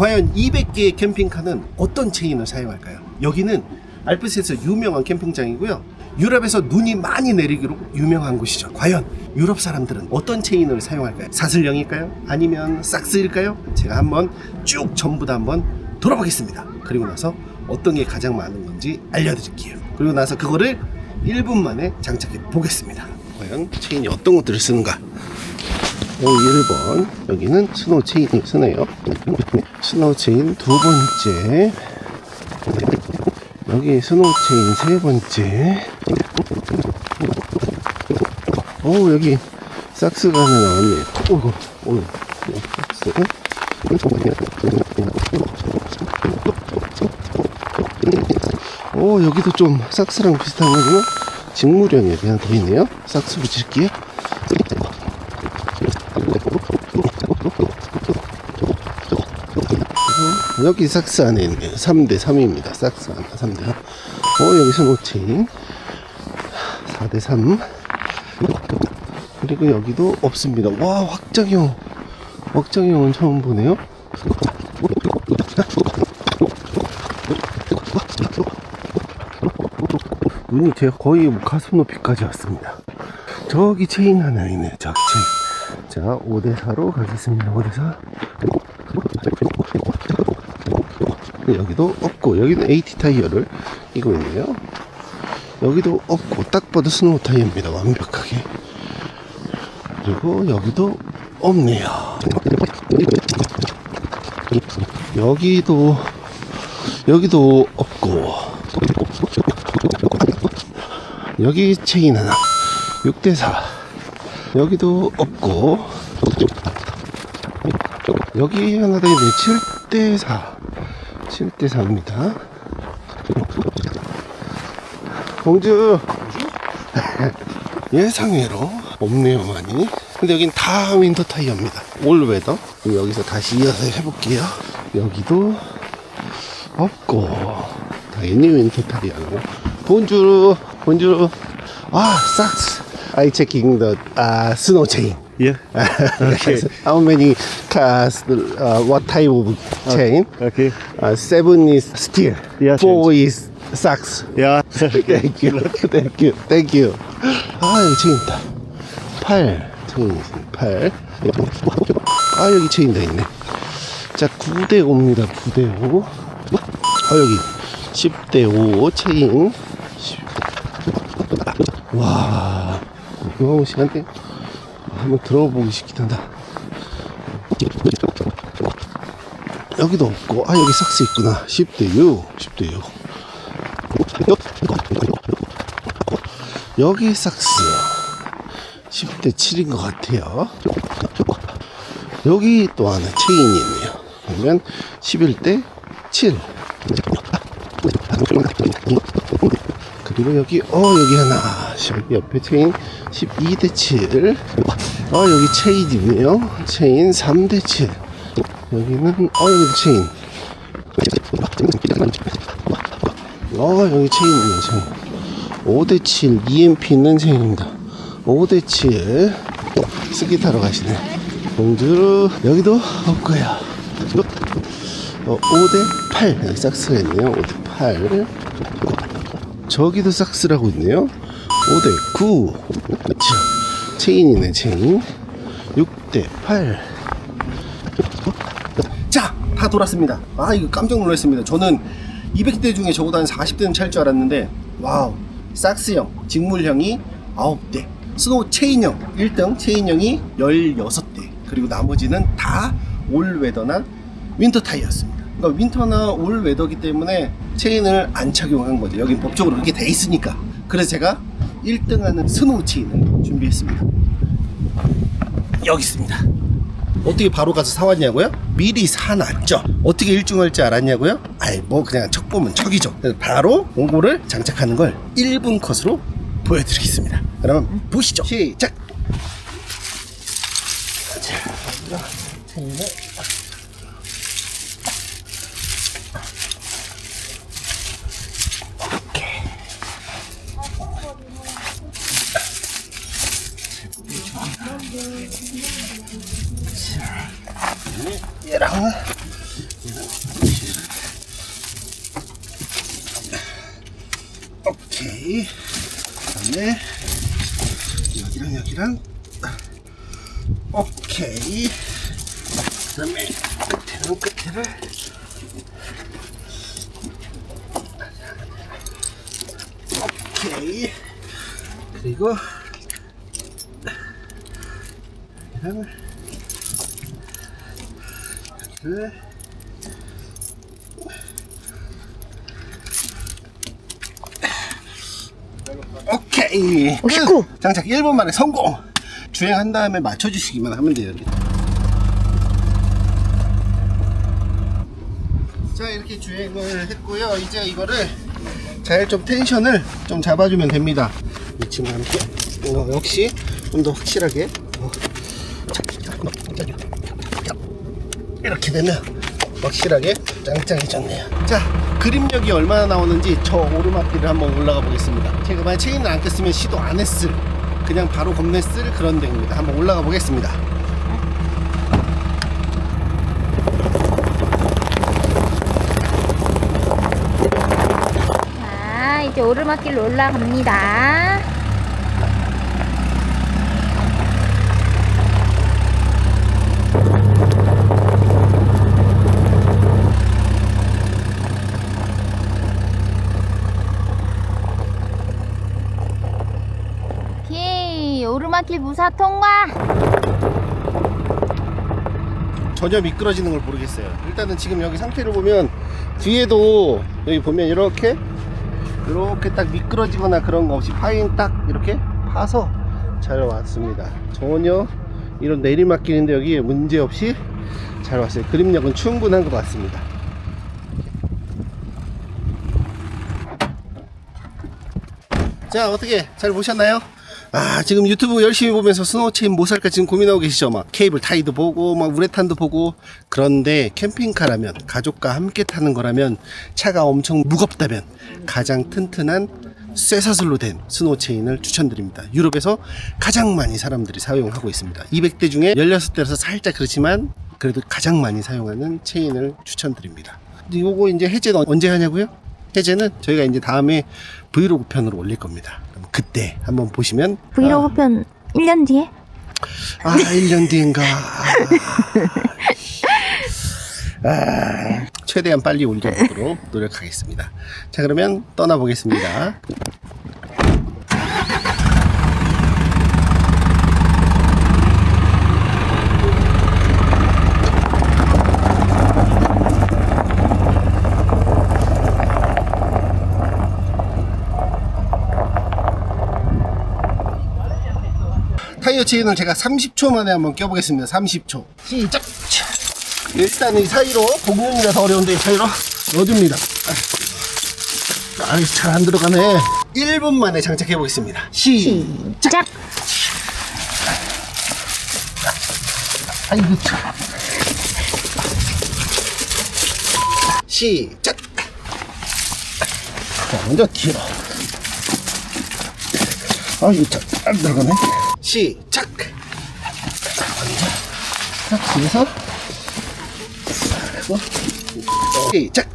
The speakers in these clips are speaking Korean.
과연 200개의 캠핑카는 어떤 체인을 사용할까요? 여기는 알프스에서 유명한 캠핑장이고요. 유럽에서 눈이 많이 내리기로 유명한 곳이죠. 과연 유럽 사람들은 어떤 체인을 사용할까요? 사슬형일까요? 아니면 삭스일까요? 제가 한번 쭉 전부 다 한번 돌아보겠습니다. 그리고 나서 어떤 게 가장 많은 건지 알려드릴게요. 그리고 나서 그거를 1분 만에 장착해 보겠습니다. 과연 체인이 어떤 것들을 쓰는가? 오, 1번. 여기는 스노우 체인이 쓰네요. 스노우 체인 두 번째. 여기 스노우 체인 세 번째. 오, 여기 삭스가 하나 나왔네요. 오이고, 오이 삭스. 오, 여기도 좀 삭스랑 비슷한 거지만 직무령에 그냥 더 있네요. 삭스 붙일게요. 여기 삭스 안에 있네요. 3대 3입니다. 삭스 하나, 3대 3. 어, 여기서 노체인. 4대 3. 그리고 여기도 없습니다. 와, 확장형. 확장형은 처음 보네요. 눈이 제가 거의 뭐 가슴 높이까지 왔습니다. 저기 체인 하나 있네요. 저기 체인. 자, 5대4로 가겠습니다. 5대4. 여기도 없고 여기는 AT 타이어를 끼고 있네요. 여기도 없고 딱 봐도 스노우 타이어입니다 완벽하게. 그리고 여기도 없네요. 여기도 여기도 없고 여기 체인 하나 6대4 여기도 없고 여기 하나 더 있네 7대4 7대 4입니다. 공주 예상외로 없네요 많이. 근데 여긴 다 윈터 타이어입니다. 올 웨더. 그럼 여기서 다시 이어서 해볼게요. 여기도 없고 당연히 윈터 타이어고. 본주르 본주르 아 삭스. I checking the chain. Yeah. Okay. How many cars? Uh, what type of chain? Okay. Uh, seven is steel. Yeah, Four is sax. Yeah. Thank you. Thank you. Thank you. 아 여기 체인 있다. 8 체인. 8. 아 여기 체인 더 있네. 자 9대 5입니다. 9대 5. 아 여기 10대 5 체인. 10. 와 이거 시간대 한번 들어보기 싶긴 하다. 여기도 없고 아 여기 삭스 있구나. 10대 6 10대 6 여기 삭스. 10대 7인 것 같아요. 여기 또 하나 체인이 있네요. 그러면 11대 7 그리고 여기 어 여기 하나. 여기 옆에 체인 12대 7어 여기 체인 있네요. 체인 3대 7 여기는 어 여기도 체인. 어 여기 체인 있네요 체인. 5대 7 EMP 있는 체인입니다. 5대 7 스키 타러 가시네. 공주르 여기도 없고요. 어, 5대 8 여기 삭스가 있네요. 5대 8 저기도 삭스라고 있네요 5대 9 그쵸 체인이네 체인 6대 8 자, 다 돌았습니다. 아, 이거 깜짝 놀랐습니다. 저는 200대 중에 적어도 한 40대는 찰 줄 알았는데, 와우. 삭스형, 직물형이 9대, 스노우 체인형 1등, 체인형이 16대, 그리고 나머지는 다 올웨더나 윈터 타이어였습니다. 그러니까 윈터나 올 웨더기 때문에 체인을 안 착용한 거죠. 여기 법적으로 그렇게 돼 있으니까. 그래서 제가 1등 하는 스노우 체인을 준비했습니다. 여기 있습니다. 어떻게 바로 가서 사왔냐고요? 미리 사놨죠. 어떻게 일중할 줄 알았냐고요? 아이 뭐 그냥 척 보면 척이죠. 바로 공고를 장착하는 걸 1분 컷으로 보여드리겠습니다. 그러면 보시죠. 시작. 자, 체인을 아. 오케이. 다음에 여기랑 여기랑. 오케이. 그다음에 끝에랑 끝에를. 오케이. 그리고. 여기랑. 여기를 오케이. 59. 끝. 장착 1분 만에 성공. 주행한 다음에 맞춰주시기만 하면 돼요. 자 이렇게 주행을 했고요. 이제 이거를 잘 좀 텐션을 좀 잡아주면 됩니다. 이 친구와 함께 어, 역시 좀 더 확실하게 어, 자, 저기요. 이렇게 되면 확실하게 짱짱해졌네요. 자, 그립력이 얼마나 나오는지 저 오르막길을 한번 올라가 보겠습니다. 제가 만약 체인을 안 꼈으면 시도 안 했을 그냥 바로 겁냈을 그런 데입니다. 한번 올라가 보겠습니다. 자, 이제 오르막길로 올라갑니다. 오케이, 오르막길 무사 통과. 전혀 미끄러지는 걸 모르겠어요. 일단은 지금 여기 상태를 보면 뒤에도 여기 보면 이렇게 이렇게 딱 미끄러지거나 그런 거 없이 파인 딱 이렇게 파서 잘 왔습니다. 전혀 이런 내리막길인데 여기 문제 없이 잘 왔어요. 그립력은 충분한 것 같습니다. 자 어떻게 잘 보셨나요? 아 지금 유튜브 열심히 보면서 스노우체인 뭐 살까 지금 고민하고 계시죠? 막 케이블 타이도 보고 막 우레탄도 보고. 그런데 캠핑카라면 가족과 함께 타는 거라면 차가 엄청 무겁다면 가장 튼튼한 쇠사슬로 된 스노우체인을 추천드립니다. 유럽에서 가장 많이 사람들이 사용하고 있습니다. 200대 중에 16대라서 살짝 그렇지만 그래도 가장 많이 사용하는 체인을 추천드립니다. 요거 이제 해제는 언제 하냐고요? 해제는 저희가 이제 다음에 브이로그 편으로 올릴 겁니다. 그럼 그때 한번 보시면 브이로그 편 1년 뒤에? 아, 1년 뒤인가. 아, 최대한 빨리 올려보도록 노력하겠습니다. 자, 그러면 떠나보겠습니다. 타이어 체인을 제가 30초 만에 한번 껴보겠습니다. 30초. 시작! 일단 이 사이로 공룡이라서 어려운데 이 사이로 넣어줍니다. 아이, 잘 안 들어가네. 1분 만에 장착해 보겠습니다. 시작! 시작! 아이고, 참. 시작! 자, 먼저 뒤로. 아이고, 참, 안 들어가네. 시작! 그리고, 시작!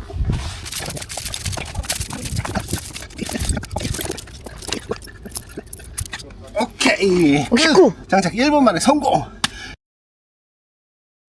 오케이. 59. 장착 1분 만에 성공.